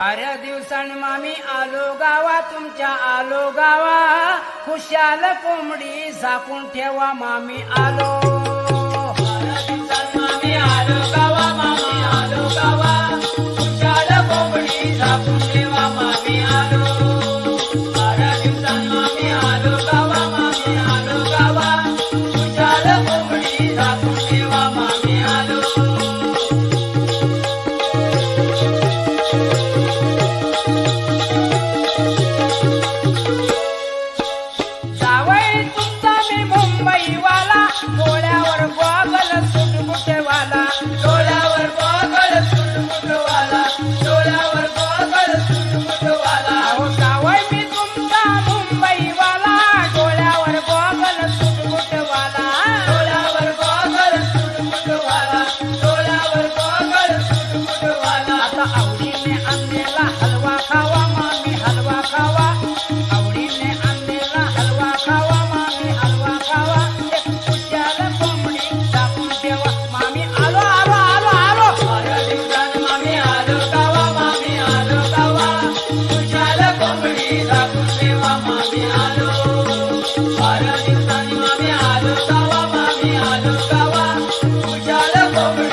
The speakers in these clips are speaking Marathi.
साऱ्या दिवसान मामी आलो गावा तुमच्या आलो गावा. खुशाल कोंबडी झाकून ठेवा मामी आलो.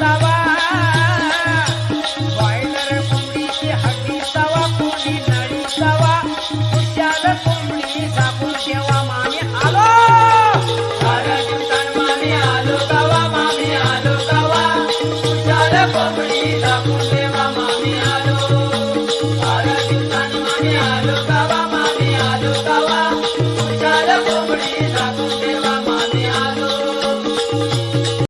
estaba